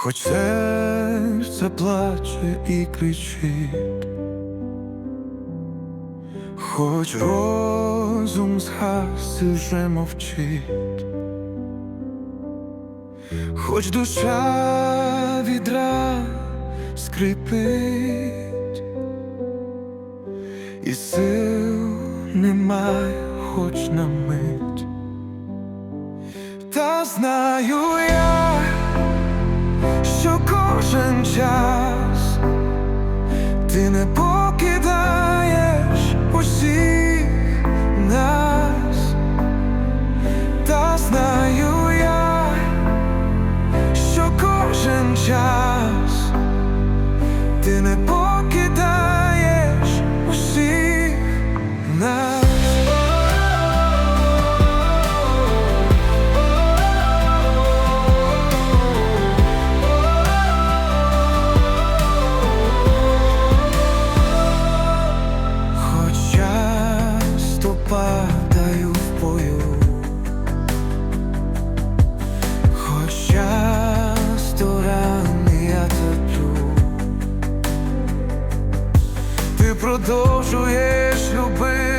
Хоч серце плаче і кричить, хоч розум згас і вже мовчить, хоч душа відра скрипить, і сил немає, хоч на мить, та знаю кожен час. Ти не покидаєш продовжуєш любити,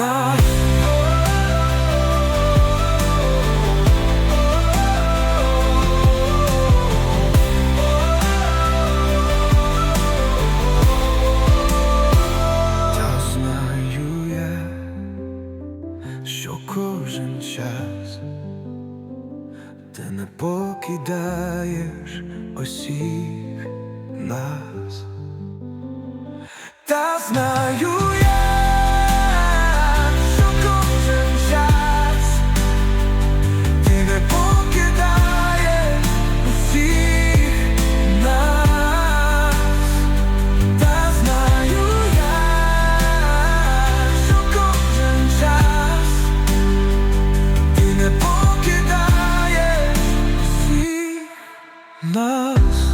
нас. Та знаю я, що кожен час ти не покидаєш усіх нас. Та знаю lost